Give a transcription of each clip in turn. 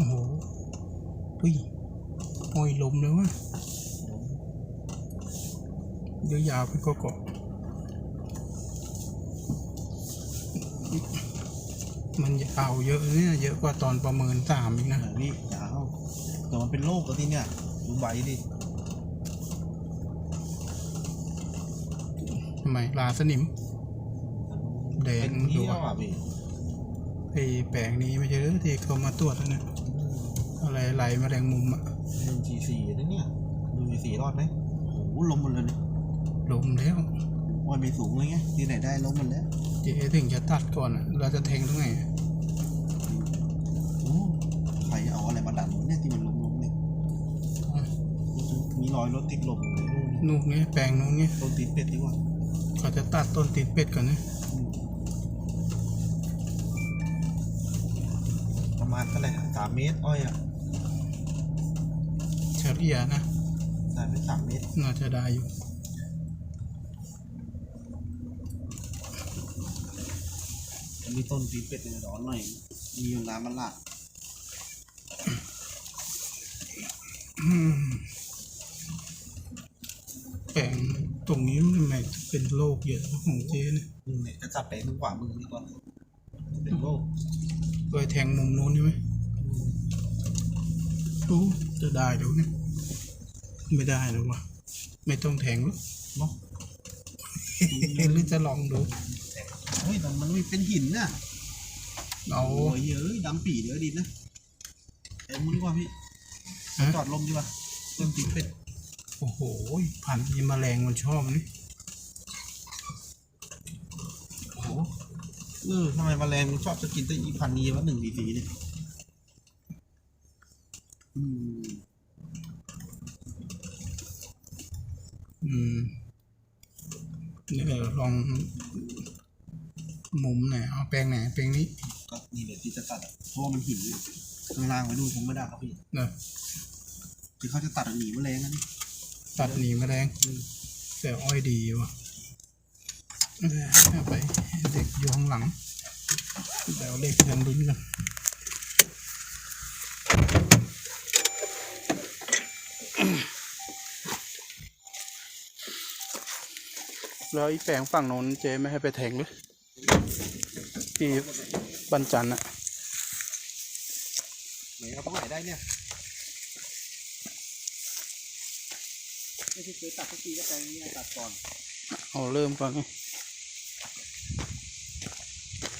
อ้โหอุ้ยโอ้ยลมเลยวะเดี๋ยวยาวไปก็เกาะมันยาวเยอะเนี่ยเยอะกว่าตอนประเมินสามอีกนะไหนพี่ยาวแต่มันเป็นโรคแล้วที่เนี่ยดูใบดิทำไมลาสนิมแดเป็งนดูที่ว่าอะพี่ ไอ้แปลงนี้ไม่ใช่หรือที่เขามาตรวจแล้วเนี่ยอะไรไหลแมลงมุมอะหนึ่งสี่สี่นะเนี่ยดูสี่สี่รอดไหมโอ้โหลมหมดเลยเนี่ยลมแล้ววันไม่สูงเลยไงที่ไหนได้ลมหมดแล้วเจ๊ถึงจะตัดก่อนอะเราจะแทงตรงไหนอะโอ้ใครเอาอะไรมาดันเนี่ยที่มันล้มๆเนี่ยมีรอยรถติดลมอยู่เลยนู่นเนี่ยแปลงนู้นเนี่ยต้นตีนเป็ดดีกว่าเขาจะตัดต้นตีนเป็ดก่อนนะ ประมาณเท่าไหร่สามเมตรอ้อยอะเฉลี่ยนะสามเมตรสามเมตรน่าจะได้อยู่มีต้นตีนเป็ดในร้อนหน่อย มีอยู่น้ำมันหลากอืมแปลงตรงนี้มันทำไมเป็นโรคเยอะของเจ๊เนี่ยมึงเนี่ยจะจับไปทางขวามือนี่ก่อน เป็นโรคโดยแทงมุมนู้นใช่ไหมโอ้จะได้เดี๋ยวเนี่ยไม่ได้หรอกวะไม่ต้องแทงหรอกเนาะหรือจะลองดูเฮ้ยแต่มันไม่เป็นหินน่ะเอาโอ้ยเอ้ยดำปีเดี๋ยวดินนะเอ็มมึงดีกว่าพี่ฮะจอดลมดีกว่าต้นตีนเป็ดโอ้โหพันธุ์ที่แมลงมันชอบนี่ โอ้โห เออทำไมแมลงมันชอบจะกินแต่อีพันนี้วะหนึ่งสีสีเนี่ยอืม อืมนี่เดี๋ยวลองมุมไหนเอาแปลงไหนแปลงนี้ก็นี่เลยที่จะตัดอะเพราะว่ามันหินอยู่ข้างล่างไว้ดูคงไม่ได้ครับพี่เนอะคือเขาจะตัดหนีแมลงอันนี้ตัดหนีแมลงอืมแต่อ้อยดีว่ะ เออเอาไปเด็กอยู่ข้างหลังเดี๋ยวเด็กเดินลุ้นกันแล้วอีแปลงฝั่งโน้นเจ๊ไม่ให้ไปแทงเลยที่บันจันทร์อะไหนเอาตรงไหนได้เนี่ยไม่ใช่เคยตัดทุกทีก็แปลงนี้ตัดก่อนเอาเริ่มก่อนไง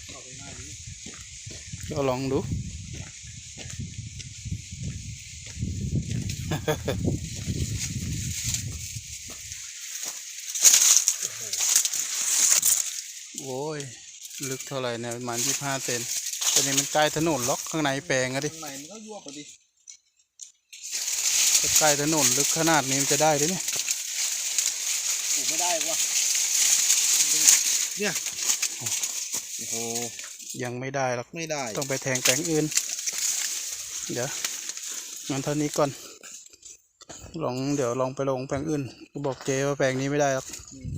เอาไปหน้านี้ ก็ลองดู โอ้ย ลึกเท่าไหร่เนี่ยประมาณยี่ห้าเซนตอนนี้มันใกล้ถนนล็อกข้างในแปลงอะดิข้างในมันก็ยวบไปดิถ้าใกล้ถนนลึกขนาดนี้มันจะได้ดิเนี่ยปลูกไม่ได้วะเนี่ย โอ้โห ยังไม่ได้หรอกไม่ได้ ต้องไปแทงแปลงอื่น เดี๋ยวงั้นเท่านี้ก่อน ลองเดี๋ยวลองไปลงแปลงอื่นก็บอกเจว่าแปลงนี้ไม่ได้หรอกอืม